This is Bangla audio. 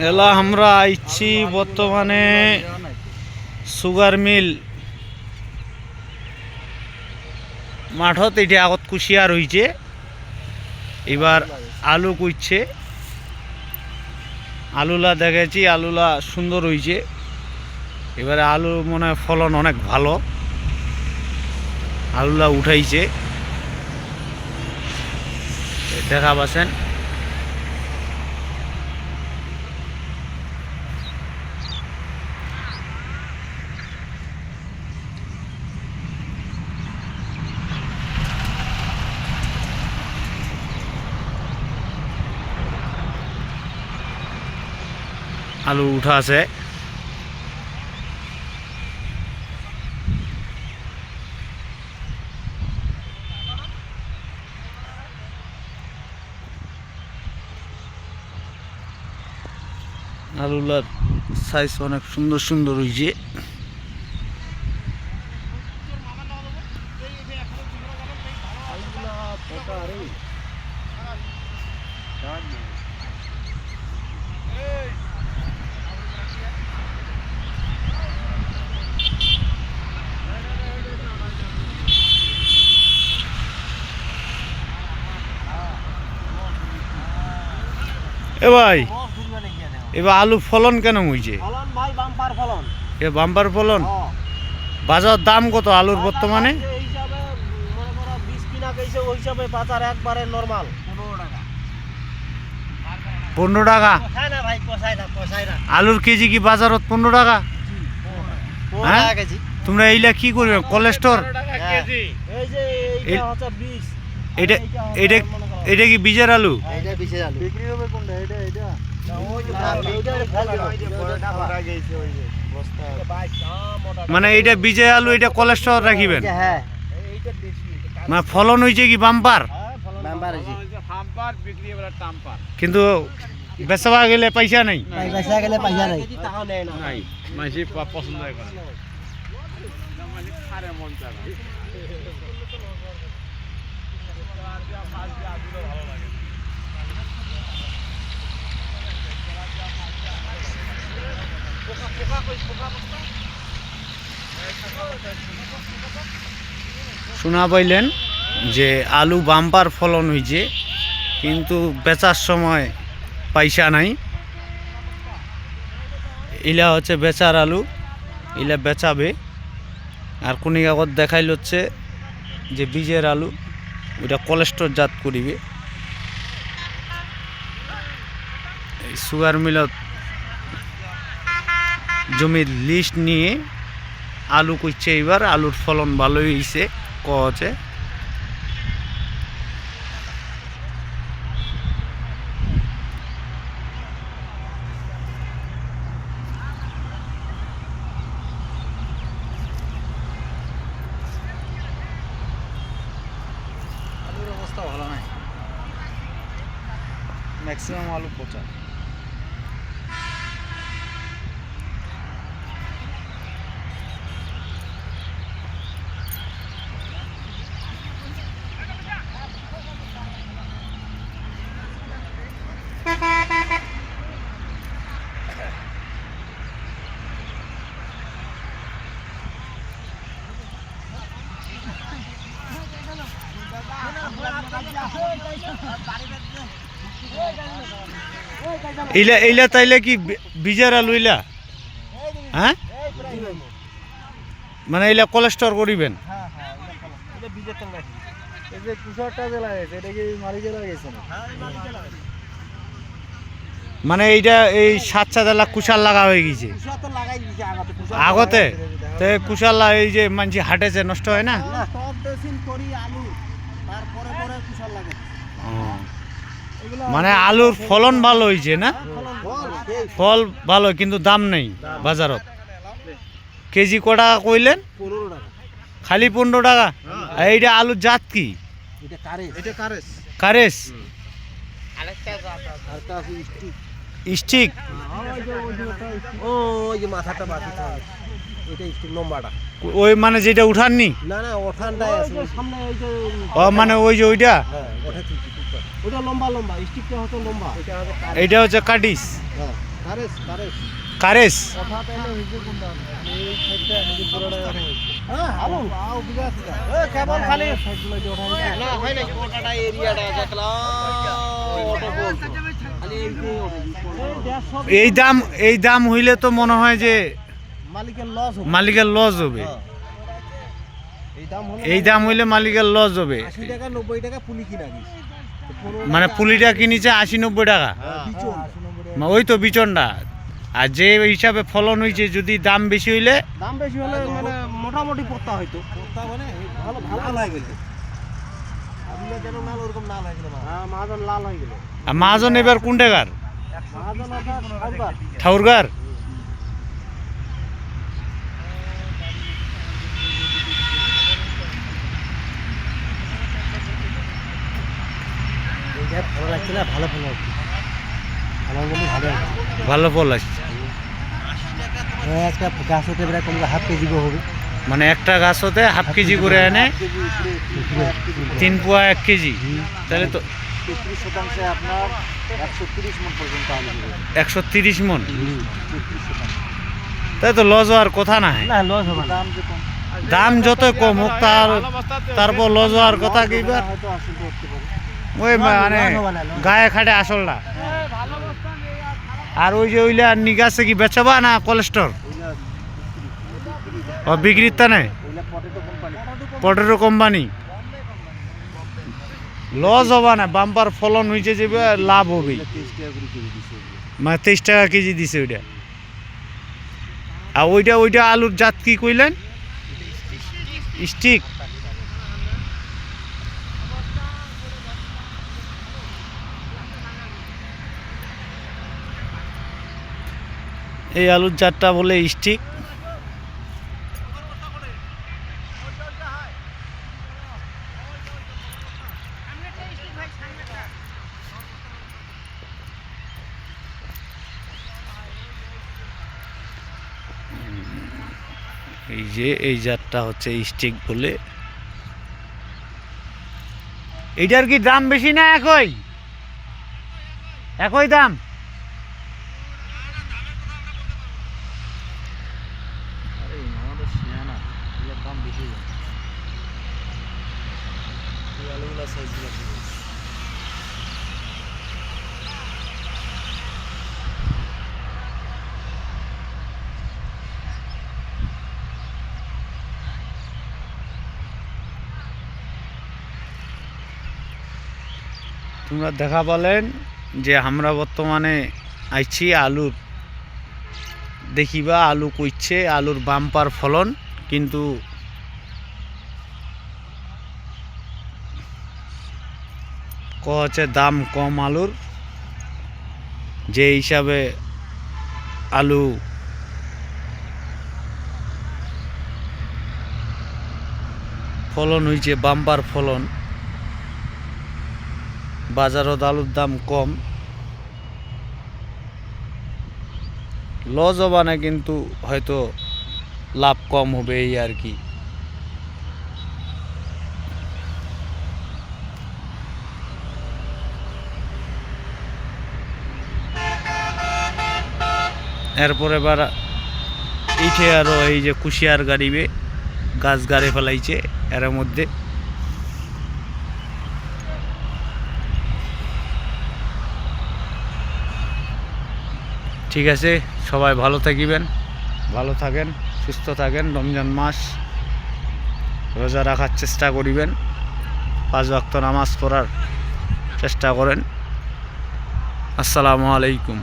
এলা আমরা আইছি বর্তমানে সুগার মিল। মাঠত এটা আগত কুশিয়ার হইছে। এবার আলু কুইছে। আলুলা দেখেছি আলুলা সুন্দর হইছে। এবারে আলু মনে ফলন অনেক ভালো। আলুলা উঠাইছে। দেখা পাচ্ছেন আলু উঠা আছে। আলুলার সাইজ অনেক সুন্দর সুন্দর হয়েছে এ ভাই এবার আলু ফলন কেন ফলন এ বাম্পার ফলন। বাজার দাম কত আলুর বর্তমানে? মনে পনেরো টাকা। পনেরো টাকা? কোথায় না ভাই কোথায় না কোথায় না? আলুর কেজি কি বাজারত পনেরো টাকা? হ্যাঁ? তোমরা এইলা কি করবে কোলেস্টোর হ্যাঁ। এটা এটা এটা কি বীজের আলু? এইটা বিশে আলু। বিক্রি হবে কোনটা? এটা এটা? মানে এটা বীজের আলু এটা কোলেস্টোর রাখিবেন? হ্যাঁ। মানে ফলন হয়েছে কি বাম্পার? কিন্তু বেচবা গেলে পয়সা নেই? গেলে পয়সা পছন্দ শোনা পাইলেন যে আলু বাম্পার ফলন হয়েছে, কিন্তু বেচার সময় পয়সা নাই। ইলা হচ্ছে বেচার আলু, ইলা বেচাবে। আর কোনি কাগজ দেখাইল হচ্ছে যে বীজের আলু। ওইটা কলেস্ট্রল জাত করিবে এই সুগার মিলত জমির লিস্ট নিয়ে আলু করছে এবার আলুর ফলন ভালোই হয়েছে ক হচ্ছে আলুর অবস্থা ভালো নাই ম্যাক্সিমাম আলু পচা। এইলা এইলা তাইলে কি বীজের আলু ইলা হ্যাঁ? মানে এইলা কোলেস্টোর করিবেন? মানে এইটা এই সাত সাত এলাক কুশাল লাগা হয়ে গেছে। আগতে? তো কুশাল লা- এই যে মানছি হাটে যে নষ্ট হয় না? না করি আলু তারপরে পরে কুসার লাগে। ও, মানে আলুর ফলন ভালো হয়েছে না? ফল ভালো কিন্তু দাম নেই বাজারত। কেজি ক টাকা। কইলেন খালি পনেরো টাকা? আর এইটা আলুর জাত কি? কারেস। স্টিক। ও ওই যে মাথাটা বাকি এটা স্টিক লম্বাটা। ওই মানে যেটা উঠাননি? না না ওঠানটাই আছে। সামনে ওই যে ও মানে ওই যে ওইটা? হ্যাঁ। ওটা লম্বা লম্বা স্টিকটা হতো লম্বা। এটা এইটা হচ্ছে কাটিস হ্যাঁ কারেস কারেস। কারেস। এই হ্যাঁ হয় এই দাম এই দাম হইলে তো মনে হয় যে মালিকের লস হবে। মালিকের লস হবে। হ্যাঁ। এই দাম এই দাম হইলে মালিকের লস হবে। 80 টাকা 90 টাকা পুলি কিনা মানে পুলিটা কিনেছে আশি নব্বই টাকা। ওই তো বিচনটা। আর যে হিসাবে ফলন হয়েছে যদি দাম বেশি হইলে? দাম বেশি হলে মানে মোটামুটি হয়তো। মানে ভালো ভালো। হয়ে গেল মাহাজন এবার কোন টাকার ভালো বলি ফল আসছে। একটা গাছ হতে প্রায় কমলে হাফ কেজি হবে। মানে একটা গাছ হতে হাফ কেজি করে এনে তিন পোয়া এক কেজি। তাহলে তো তেত্রিশ শতাংশে আপনার একশো তিরিশ মন তাই তো লস হওয়ার কথা না দাম যত কম হোক তার তারপর লস হওয়ার কথা কি এবার হয়তো আশি করতে পারে ওই মানে গায়ে খাটে আসলটা আর ওই যে ওইলা নিগাছে কি বেচবা না কোলেস্টর ও বিক্রির তা নাই? Potato company. লস হবা না বাম্পার ফলন হয়েছে যে লাভ হবে। মানে তেইশ টাকা কেজি দিছে ওইটা। আর ওইটা ওইটা আলুর জাত কি কইলেন? স্টিক। এই আলুর জাতটা বলে স্টিক। এই যে এই জাতটা হচ্ছে স্টিক বলে। এইটার কি দাম বেশি না একই? একই দাম আরে আমাদের শিয়ানা এগুলোর দাম সাইজগুলো আছে তোমরা দেখা পালেন যে আমরা বর্তমানে আইছি আলুর দেখিবা আলু কইছে, আলুর বাম্পার ফলন, কিন্তু ক হচ্ছে দাম কম আলুর? যে হিসাবে আলু ফলন হয়েছে বাম্পার ফলন, বাজারত আলুর দাম কম। লস হবে না কিন্তু হয়তো লাভ কম হবে এই আর কি। এরপর এবার এইটে আরও এই যে কুশিয়ার গাড়িবে গাছ গাড়ে ফেলাইছে, এর মধ্যে। ঠিক আছে, সবাই ভালো থাকিবেন, ভালো থাকেন, সুস্থ থাকেন, রমজান মাস রোজা রাখার চেষ্টা করিবেন, পাঁচ ওয়াক্ত নামাজ পড়ার চেষ্টা করেন। আসসালামু আলাইকুম।